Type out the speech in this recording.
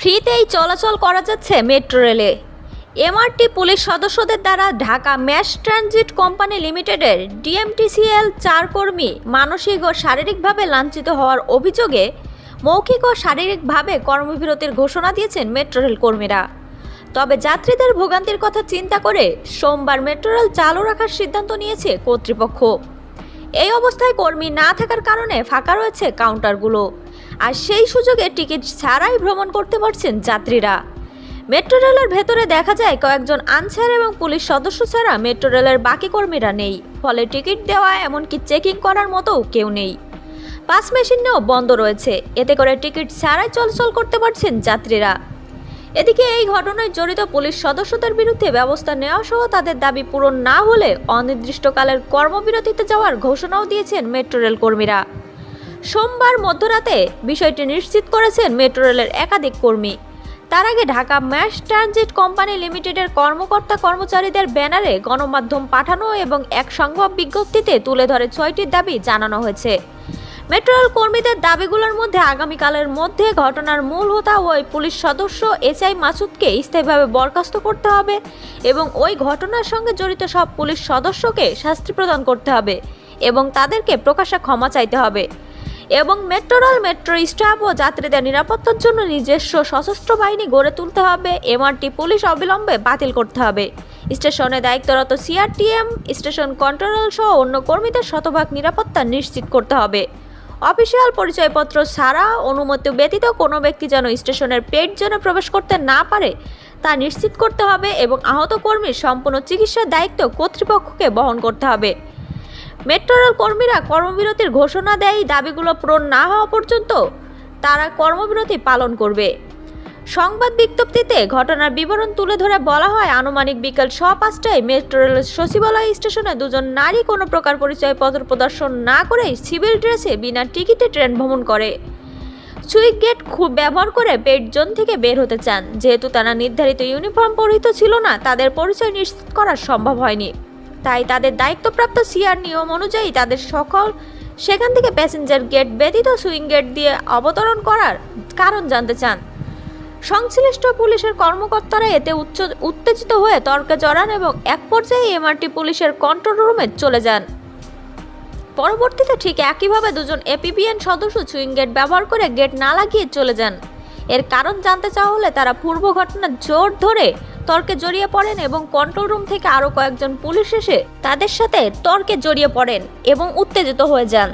ফ্রিতেই চলাচল করা যাচ্ছে মেট্রো রেলে। এমআরটি পুলিশ সদস্যদের দ্বারা ঢাকা ম্যাশ ট্রানজিট কোম্পানি লিমিটেডের ডিএমটিসিএল চার কর্মী মানসিক ও শারীরিকভাবে লাঞ্ছিত হওয়ার অভিযোগে মৌখিক ও শারীরিকভাবে কর্মবিরতির ঘোষণা দিয়েছেন মেট্রো রেল কর্মীরা। তবে যাত্রীদের ভোগান্তির কথা চিন্তা করে সোমবার মেট্রো রেল চালু রাখার সিদ্ধান্ত নিয়েছে কর্তৃপক্ষ। এই অবস্থায় কর্মী না থাকার কারণে ফাঁকা রয়েছে কাউন্টারগুলো। আর সেই সুযোগে টিকিট ছাড়াই ভ্রমণ করতে পারছেন যাত্রীরা। মেট্রো রেলের ভেতরে দেখা যায় কয়েকজন আনসার এবং পুলিশ সদস্য ছাড়া মেট্রো রেলের বাকি কর্মীরা নেই। ফলে টিকিট দেওয়া এমনকি চেকিং করার মতো কেউ নেই। পাস মেশিনও বন্ধ রয়েছে। এতে করে টিকিট ছাড়াই চলাচল করতে পারছেন যাত্রীরা। এদিকে এই ঘটনায় জড়িত পুলিশ সদস্যদের বিরুদ্ধে ব্যবস্থা নেওয়া সহ তাদের দাবি পূরণ না হলে অনির্দিষ্টকালের কর্মবিরতিতে যাওয়ার ঘোষণাও দিয়েছেন মেট্রো রেল কর্মীরা। সোমবার মধ্যরাতে বিষয়টি নিশ্চিত করেছেন মেট্রো রেলের একাধিক কর্মী। তার আগে ঢাকা ম্যাশ ট্রানজিট কোম্পানি লিমিটেডের কর্মকর্তা কর্মচারীদের ব্যানারে গণমাধ্যম পাঠানো এবং এক সংবাদ বিজ্ঞপ্তিতে তুলে ধরে ছয়টি দাবি জানানো হয়েছে। মেট্রো রেল কর্মীদের দাবিগুলোর মধ্যে আগামীকালের মধ্যে ঘটনার মূল হোতা ওই পুলিশ সদস্য এসআই মাসুদকে স্থায়ীভাবে বরখাস্ত করতে হবে এবং ওই ঘটনার সঙ্গে জড়িত সব পুলিশ সদস্যকে শাস্তি প্রদান করতে হবে এবং তাদেরকে প্রকাশ্যে ক্ষমা চাইতে হবে। এবং মেট্রো রেল মেট্রো স্টাফ ও যাত্রীদের নিরাপত্তার জন্য নিজস্ব সশস্ত্র বাহিনী গড়ে তুলতে হবে। এমআরটি পুলিশ অবিলম্বে বাতিল করতে হবে। স্টেশনে দায়িত্বরত সিআরটিএম, স্টেশন কন্ট্রোল সহ অন্য কর্মীদের শতভাগ নিরাপত্তা নিশ্চিত করতে হবে। অফিসিয়াল পরিচয়পত্র ছাড়া, অনুমতি ব্যতীত কোনো ব্যক্তি যেন স্টেশনের পেট জোনে প্রবেশ করতে না পারে, তা নিশ্চিত করতে হবে এবং আহত কর্মীর সম্পূর্ণ চিকিৎসার দায়িত্ব কর্তৃপক্ষকে বহন করতে হবে। মেট্রো রেল কর্মীরা কর্মবিরতির ঘোষণা দেয় দাবিগুলো পূরণ না হওয়া পর্যন্ত তারা কর্মবিরতি পালন করবে। সংবাদ বিজ্ঞপ্তিতে ঘটনার বিবরণ তুলে ধরে বলা হয়, আনুমানিক বিকাল ছ পাঁচটায় মেট্রো রেল সচিবালয় স্টেশনে দুজন নারী কোনো প্রকার পরিচয়পত্র প্রদর্শন না করেই সিভিল ড্রেসে বিনা টিকিটে ট্রেন ভ্রমণ করে। সুইক গেট খুব ব্যবহার করে পেট জোন থেকে বের হতে চান। যেহেতু তারা নির্ধারিত ইউনিফর্ম পরিহিত ছিল না, তাদের পরিচয় নিশ্চিত করা সম্ভব হয়নি। তাই তাদের দায়িত্বপ্রাপ্ত সিআর নিয়ম অনুযায়ী তাদের সকল সেখান থেকে প্যাসেঞ্জার গেট ব্যতীত সুইং গেট দিয়ে অবতরণ করার কারণ জানতে চান। সংশ্লিষ্ট পুলিশের কর্মকর্তারা এতে উচ্চ, উত্তেজিত হয়ে তর্কে জড়ান এবং এক পর্যায়ে এমআরটি পুলিশের কন্ট্রোল রুমে চলে যান। পরবর্তীতে ঠিক একইভাবে দুজন এপিবিএন সদস্য সুইং গেট ব্যবহার করে গেট না লাগিয়ে চলে যান। এর কারণ জানতে চাওয়া হলে তারা পূর্ব ঘটনার জোর ধরে তর্কে জড়িয়ে পড়েন এবং কন্ট্রোল রুম থেকে আরও কয়েকজন পুলিশ এসে তাদের সাথে তর্কে জড়িয়ে পড়েন এবং উত্তেজিত হয়ে যান।